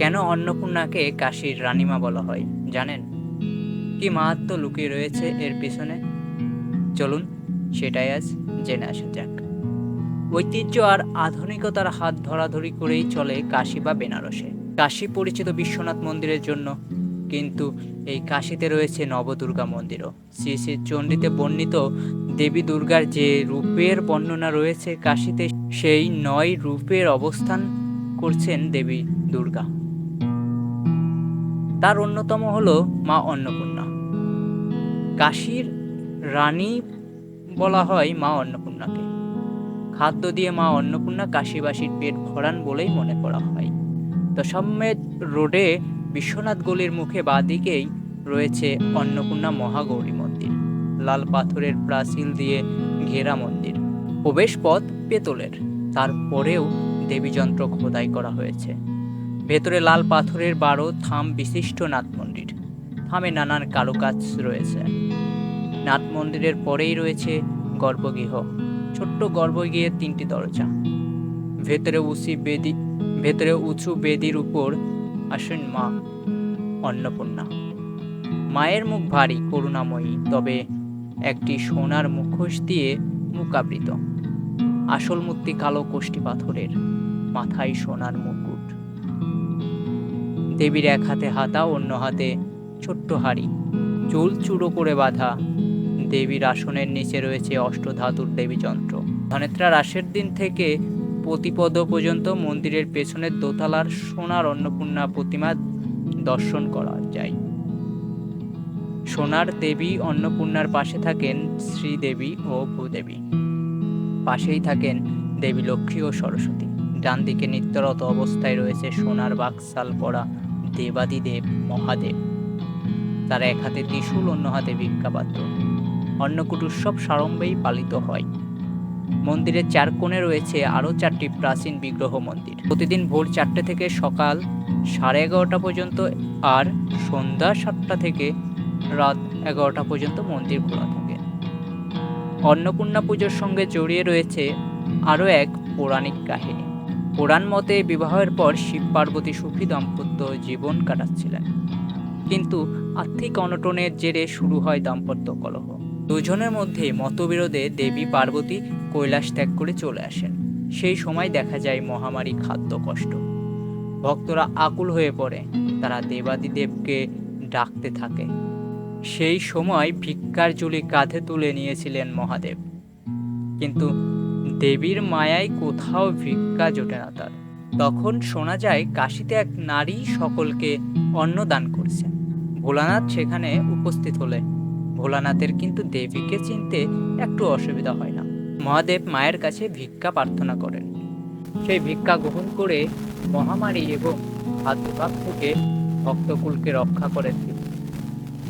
কেন অন্নপূর্ণাকে কাশীর রানীমা বলা হয়, জানেন? কি মাহাত্ম লুকিয়ে রয়েছে এর পিছনে? চলুন, সেটাই আজ জেনে আসা যাক। ঐতিহ্য আর আধুনিকতার হাত ধরাধরি করেই চলে কাশী বা বেনারসে। কাশী পরিচিত বিশ্বনাথ মন্দিরের জন্য, কিন্তু এই কাশীতে রয়েছে নবদুর্গা মন্দিরও। শ্রী শ্রী চণ্ডীতে বর্ণিত দেবী দুর্গার যে রূপের বর্ণনা রয়েছে কাশীতে, সেই নয় রূপের অবস্থান করছেন দেবী দুর্গা। তার অন্যতম হল মা অন্নপূর্ণা। কাশীর রানী বলা হয় মা অন্নপূর্ণাকে। খাদ্য দিয়ে মা অন্নপূর্ণা কাশীবাসীর পেট ভরান বলেই মনে করা হয়। দশমের রোডে বিশ্বনাথ গলির মুখে বাদিকেই রয়েছে অন্নপূর্ণা মহাগৌরী মন্দির। লাল পাথরের প্রাচীল দিয়ে ঘেরা মন্দির। প্রবেশ পথ পেতলের। তারপরেও দেবীযন্ত্র খোদাই করা হয়েছে। ভেতরে লাল পাথরের বারো থাম বিশিষ্ট নাথ মন্দির থামে নানান কারুকাজ রয়েছে। নাথ মন্দিরের পরেই রয়েছে গর্ভগৃহ। ছোট্ট গর্ভগৃহের তিনটি দরজা। ভেতরে উঁচু বেদি, ভেতরে উঁচু বেদির উপর আসেন মা অন্নপূর্ণা। মায়ের মুখ ভারী, করুণাময়ী, তবে একটি সোনার মুখোশ দিয়ে মুখাবৃত আসল মূর্তি কালো কোষ্ঠী পাথরের, মাথায় সোনার মুকুট দেবীর এক হাতে হাতা, অন্য হাতে ছোট্ট হাড়ি। চুল চুড়ো করে বাঁধা। দেবীর আসনের নিচে রয়েছে অষ্টধাতুর দেবী যন্ত্র ধনেত্রা রাসের দিন থেকে প্রতিপদ পর্যন্ত মন্দিরের পেছনের দোতলার সোনার অন্নপূর্ণা প্রতিমা দর্শন করা যায়। সোনার দেবী অন্নপূর্ণার পাশে থাকেন শ্রীদেবী ও ভূদেবী। পাশেই থাকেন দেবী লক্ষ্মী ও সরস্বতী। ডান দিকে নিত্যরত অবস্থায় রয়েছে সোনার বাক্সাল পরা দেবাদিদেব মহাদেব। তার এক হাতে ত্রিশূল, অন্য হাতে ভিক্ষাপাত্র। অন্নকূট উৎসব সারম্ভেই পালিত হয়। মন্দিরের চার কোণে রয়েছে আরও চারটি প্রাচীন বিগ্রহ মন্দির। প্রতিদিন ভোর চারটে থেকে সকাল সাড়ে এগারোটা পর্যন্ত আর সন্ধ্যা সাতটা থেকে রাত এগারোটা পর্যন্ত মন্দির খোলা থাকে। অন্নপূর্ণা পুজোর সঙ্গে জড়িয়ে রয়েছে আরও এক পৌরাণিক কাহিনী। পুরাণ মতে বিবাহের পর শিব পার্বতী সুখী দাম্পত্য জীবন কাটাচ্ছিলেন। কিন্তু আর্থিক অনটনের জেরে শুরু হয় দাম্পত্য কলহ। দুজনের মধ্যে মতবিরোধে দেবী পার্বতী কৈলাস ত্যাগ করে চলে আসেন। সেই সময় দেখা যায় মহামারী খাদ্য কষ্ট। ভক্তরা আকুল হয়ে পড়ে, তারা দেবাদিদেবকে ডাকতে থাকে। সেই সময় ভিক্ষার ঝুলি কাঁধে তুলে নিয়েছিলেন মহাদেব। কিন্তু দেবীর মায়ায় কোথাও ভিক্ষা জোটে না তার। তখন শোনা যায় কাশিতে এক নারী সকলকে অন্ন দান করছেন ভোলানাথ সেখানে উপস্থিত হলে। ভোলানাথের কিন্তু দেবীকে চিনতে একটু অসুবিধা হয় না। মহাদেব মায়ের কাছে ভিক্ষা প্রার্থনা করেন। সেই ভিক্ষা গ্রহণ করে মহামারী এবং খাদ্যভাব থেকে ভক্তকুলকে রক্ষা করেন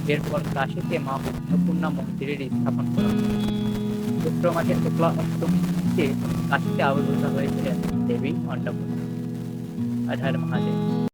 এরপর কাশীতে মা অন্নপূর্ণা মন্দিরের স্থাপন করা চৈত্র মাসের শুক্লা অষ্টমীতে কাশীতে আবির্ভূত হয়েছিলেন দেবী অন্নপূর্ণা আধার মহাদেব।